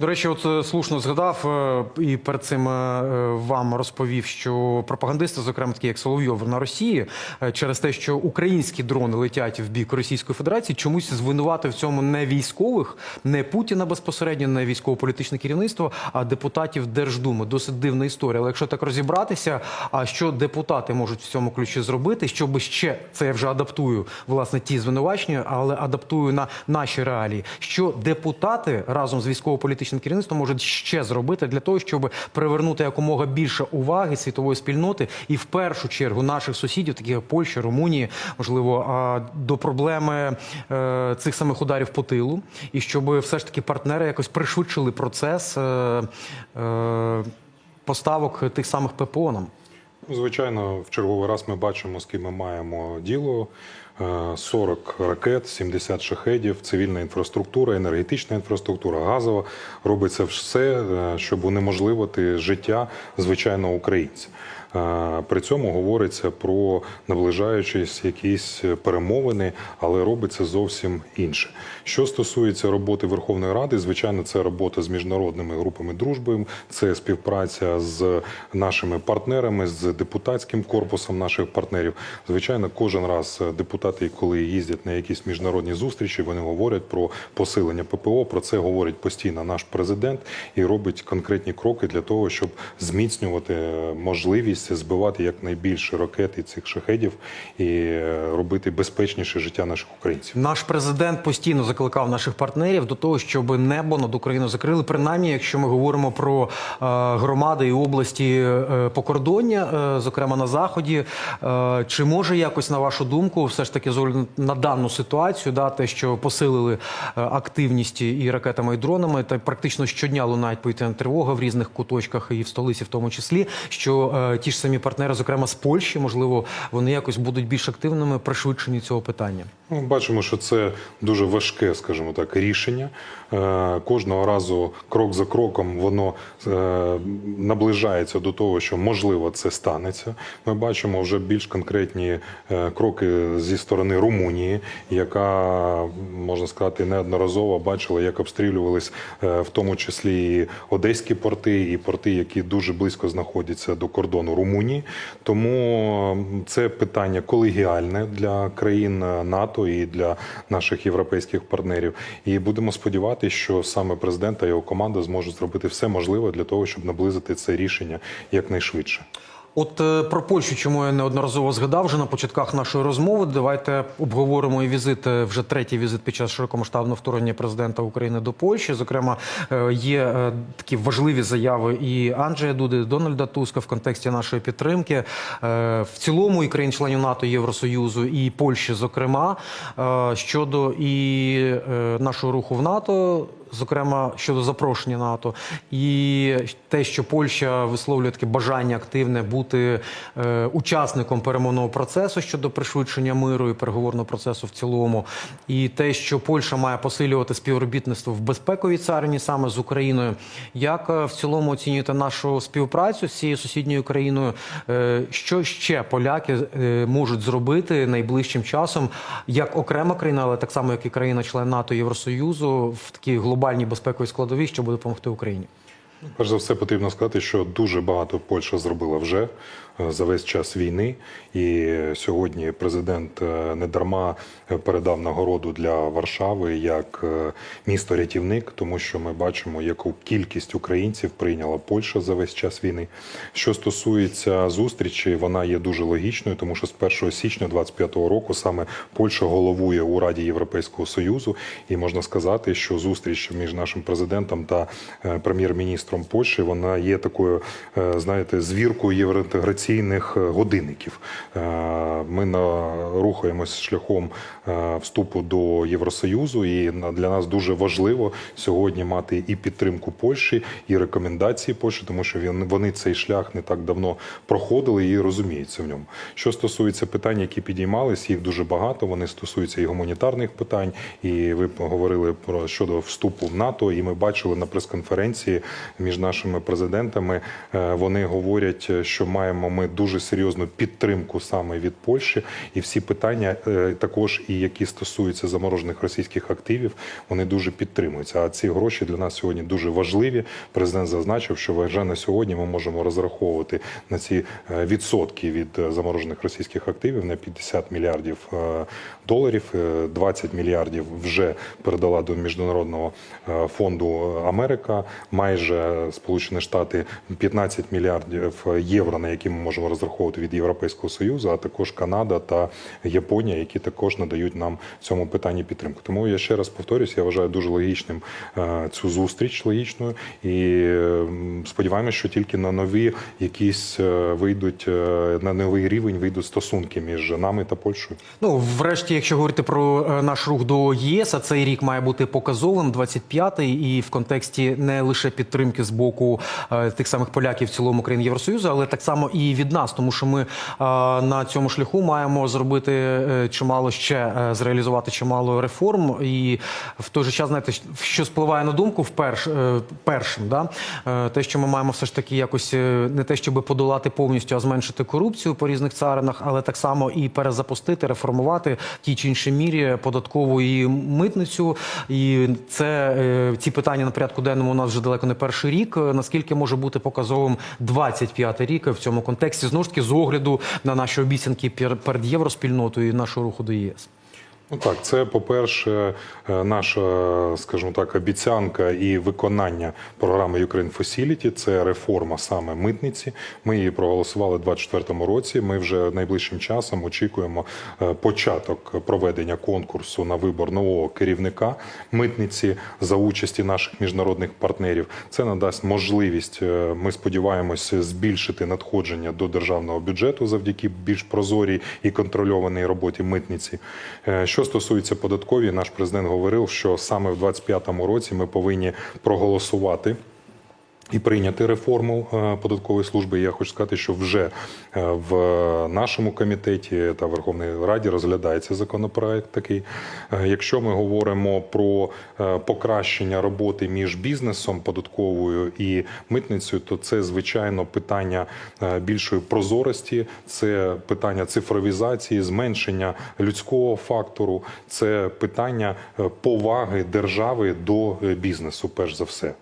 До речі, от е, слушно згадав е, і перед цим е, вам розповів, що пропагандисти, зокрема такі як Соловйов на Росії, через те, що українські дрони летять в бік Російської Федерації, чомусь звинувати в цьому не військових, не Путіна безпосередньо, не військово-політичне керівництво, а депутатів Держдуми. Досить дивна історія. Але якщо так розібратися, а що депутати можуть в цьому ключі зробити, щоб ще це я вже адаптую власне ті звинувачення, але адаптую на наші реалії. Що депутати разом з військово-політичним керівництвом можуть ще зробити для того, щоб привернути якомога більше уваги світової спільноти і в першу чергу наших сусідів, таких як Польща, Румунії, можливо, до проблеми е, цих самих ударів по тилу, і щоб все ж таки партнери якось пришвидшили процес е, е, поставок тих самих ППО нам. Звичайно, в черговий раз ми бачимо, з ким ми маємо діло. Е, 40 ракет, 70 шахедів, цивільна інфраструктура, енергетична інфраструктура, газова. Робиться все, е, щоб унеможливити життя звичайного українця. При цьому говориться про наближаючись якісь перемовини, але робиться зовсім інше. Що стосується роботи Верховної Ради, звичайно, це робота з міжнародними групами дружби, це співпраця з нашими партнерами, з депутатським корпусом наших партнерів. Звичайно, кожен раз депутати, коли їздять на якісь міжнародні зустрічі, вони говорять про посилення ППО. Про це говорить постійно наш президент і робить конкретні кроки для того, щоб зміцнювати можливість збивати якнайбільше ракет і цих шахедів і робити безпечніше життя наших українців. Наш президент постійно закликав наших партнерів до того, щоб небо над Україною закрили. Принаймні, якщо ми говоримо про е, громади і області е, покордоння, е, зокрема на заході. Е, чи може якось на вашу думку, все ж таки на дану ситуацію, да, те, що посилили е, активність і ракетами, і дронами, та практично щодня лунають повітряна тривога в різних куточках і в столиці, в тому числі, що е, ті ж самі партнери, зокрема з Польщі, можливо, вони якось будуть більш активними пришвидшені цього питання. Ми бачимо, що це дуже важке, скажімо так, рішення. Е, Кожного разу, крок за кроком, воно е, наближається до того, що можливо це станеться. Ми бачимо вже більш конкретні е, кроки зі сторони Румунії, яка можна сказати неодноразово бачила, як обстрілювались в тому числі і одеські порти, і порти, які дуже близько знаходяться до кордону Румунії. Тому це питання колегіальне для країн НАТО і для наших європейських партнерів. І будемо сподіватися, що саме президент та його команда зможуть зробити все можливе для того, щоб наблизити це рішення якнайшвидше. От е, про Польщу, чому я неодноразово згадав вже на початках нашої розмови. Давайте обговоримо і візит вже третій візит під час широкомасштабного вторгнення президента України до Польщі. Зокрема, е, є е, такі важливі заяви і Анджея Дуди, і Дональда Туска в контексті нашої підтримки. В цілому і країн-членів НАТО, Євросоюзу і Польщі, зокрема, щодо і нашого руху в НАТО зокрема щодо запрошення НАТО, і те, що Польща висловлює таке бажання активне бути е, учасником перемовного процесу щодо пришвидшення миру і переговорного процесу в цілому, і те, що Польща має посилювати співробітництво в безпековій царині саме з Україною. Як е, в цілому оцінюєте нашу співпрацю з цією сусідньою країною? Е, що ще поляки е, можуть зробити найближчим часом, як окрема країна, але так само, як і країна-член НАТО Євросоюзу, в такій глобальній безпековій складовій, щоб допомогти Україні? Перш за все, потрібно сказати, що дуже багато Польща зробила вже за весь час війни. І сьогодні президент е, недарма передав нагороду для Варшави як е, місто рятівник, тому що ми бачимо, яку кількість українців прийняла Польща за весь час війни. Що стосується зустрічі, вона є дуже логічною, тому що з 1 січня 25-го року саме Польща головує у Раді Європейського Союзу, і можна сказати, що зустріч між нашим президентом та е, прем'єр-міністром Польщі вона є такою, е, знаєте, звіркою євроінтеграційних е, годинників. Е, Ми рухаємось шляхом е, вступу до Євросоюзу, і для нас дуже важливо сьогодні мати і підтримку Польщі, і рекомендації Польщі, тому що вони цей шлях не так давно проходили і розуміються в ньому. Що стосується питань, які підіймались, їх дуже багато. Вони стосуються і гуманітарних питань, і ви говорили про щодо вступу в НАТО. І ми бачили на прес-конференції між нашими президентами. Вони говорять, що маємо ми дуже серйозну підтримку саме від Польщі, і всі питання е, також, і які стосуються заморожених російських активів, вони дуже підтримуються. А ці гроші для нас сьогодні дуже важливі. Президент зазначив, що вже на сьогодні ми можемо розраховувати на ці е, відсотки від е, заморожених російських активів на 50 мільярдів доларів. Е, 20 мільярдів вже передала до міжнародного фонду Америка. Майже Сполучені Штати 15 мільярдів євро, на які ми можемо розраховувати від Європейського союзу, а також Канада та Японія, які також надають нам цьому питанні підтримку. Тому я ще раз повторюсь, я вважаю дуже логічним е, цю зустріч логічною і м, сподіваємося, що тільки на нові якісь е, вийдуть е, на новий рівень вийдуть стосунки між нами та Польщею. Ну, врешті, якщо говорити про наш рух до ЄС, а цей рік має бути показовим, 25-й, і в контексті не лише підтримки з боку тих самих поляків в цілому країн Євросоюзу, але так само і від нас, тому що ми на цьому шляху маємо зробити е, чимало ще е, зреалізувати чимало реформ. І в той же час, знаєте, що спливає на думку вперш, е, першим, да? те, що ми маємо все ж таки якось не те, щоб подолати повністю, а зменшити корупцію по різних царинах, але так само і перезапустити, реформувати в тій чи іншій мірі податкову і митницю. І це ці питання на порядку денному у нас вже далеко не перший рік. Наскільки може бути показовим 25-й рік в цьому контексті, знову ж таки, з огляду на наші обіцянки пер- перед євроспільнотою і нашого руху до ЄС. Ну так, це по-перше, е, наша, скажімо так, обіцянка і виконання програми Ukraine Facility. Це реформа саме митниці. Ми її проголосували у 2024 році. Ми вже найближчим часом очікуємо е, початок проведення конкурсу на вибор нового керівника митниці за участі наших міжнародних партнерів. Це надасть можливість. е, Ми сподіваємося збільшити надходження до державного бюджету завдяки більш прозорій і контрольованій роботі митниці. Що стосується податкові, наш президент говорив, що саме в 2025 році ми повинні проголосувати. І прийняти реформу е, податкової служби. Я хочу сказати, що вже е, в нашому комітеті та Верховній Раді розглядається законопроект такий. Е, Якщо ми говоримо про покращення роботи між бізнесом податковою і митницею, то це звичайно питання більшої прозорості, це питання цифровізації, зменшення людського фактору, це питання поваги держави до бізнесу, перш за все.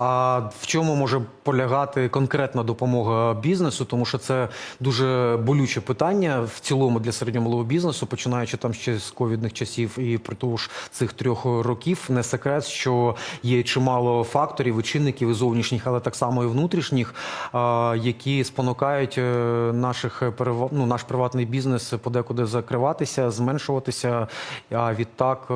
А в чому може полягати конкретна допомога бізнесу? Тому що це дуже болюче питання в цілому для середньомалого бізнесу, починаючи там ще з ковідних часів і притулуж цих трьох років. Не секрет, що є чимало факторів і чинників і зовнішніх, але так само і внутрішніх, які спонукають е, наших ну, наш приватний бізнес подекуди закриватися, зменшуватися. А відтак.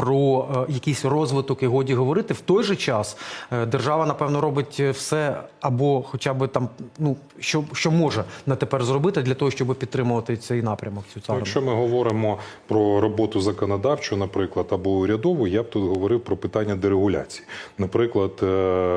Е, про е, якийсь розвиток і годі говорити. В той же час е, держава, напевно, робить все або хоча б там, ну що, що може на тепер зробити для того, щоб підтримувати цей напрямок, цю Ну, царину. Якщо ми говоримо про роботу законодавчу, наприклад, або урядову, я б тут говорив про питання дерегуляції. Наприклад, е,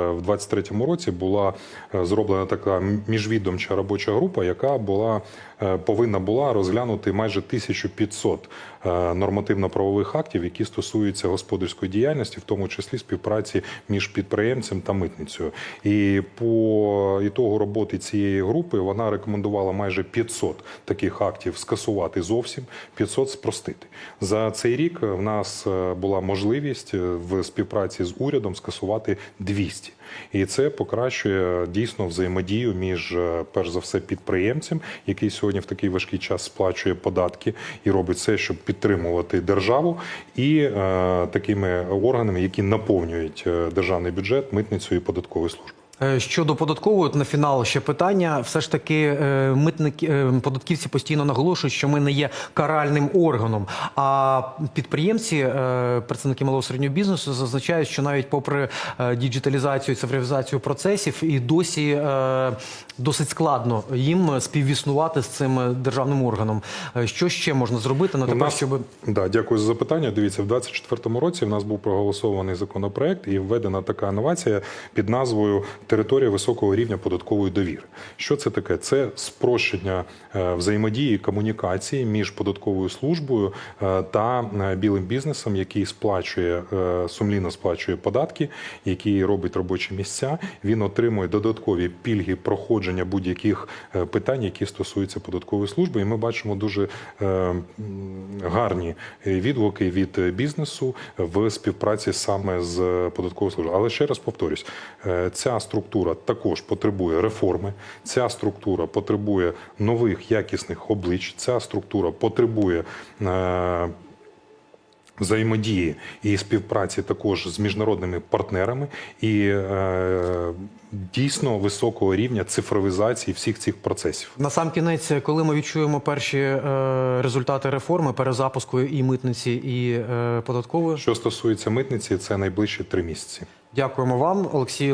в 23-му році була е, зроблена така міжвідомча робоча група, яка була е, повинна була розглянути майже 1500 е, нормативно-правових актів, які стосуються господарської діяльності, в тому числі співпраці між підприємцем та митницею. І по ітогу роботи цієї групи вона рекомендувала майже 500 таких актів скасувати зовсім, 500 спростити. За цей рік в нас е, була можливість е, в співпраці з урядом скасувати 200. І це покращує дійсно взаємодію між, е, перш за все, підприємцем, який сьогодні в такий важкий час сплачує податки і робить все, щоб підтримувати державу, і е, такими органами, які наповнюють е, державний бюджет, митницю і податкову службу. Е, Щодо податкової, на фінал ще питання. Все ж таки, е, митники е, податківці постійно наголошують, що ми не є каральним органом. А підприємці, представники малого середнього бізнесу, зазначають, що навіть попри діджиталізацію, цифровізацію процесів, і досі досить складно їм співіснувати з цим державним органом. Що ще можна зробити на У те, нас, щоб да, дякую за запитання. Дивіться, в 24-му році в нас був проголосований законопроект і введена така інновація під назвою територія високого рівня податкової довіри. Що це таке? Це спрощення е, взаємодії комунікації між податковою службою е, та е, білим бізнесом, який сплачує сумлінно сплачує податки, який робить робочі місця. Він отримує додаткові пільги проходження будь-яких питань, які стосуються податкової служби. І ми бачимо дуже гарні відгуки від бізнесу в співпраці саме з податковою службою. Але ще раз повторюсь, ця структура також потребує реформи. Ця структура потребує нових якісних облич. Ця структура потребує. е, Взаємодії і співпраці також з міжнародними партнерами і е, дійсно високого рівня цифровізації всіх цих процесів. На сам кінець, коли ми відчуємо перші е, результати реформи, перезапуску і митниці, і е, податкової, Що стосується митниці, це найближчі три місяці. дякуємо вам, Олексій.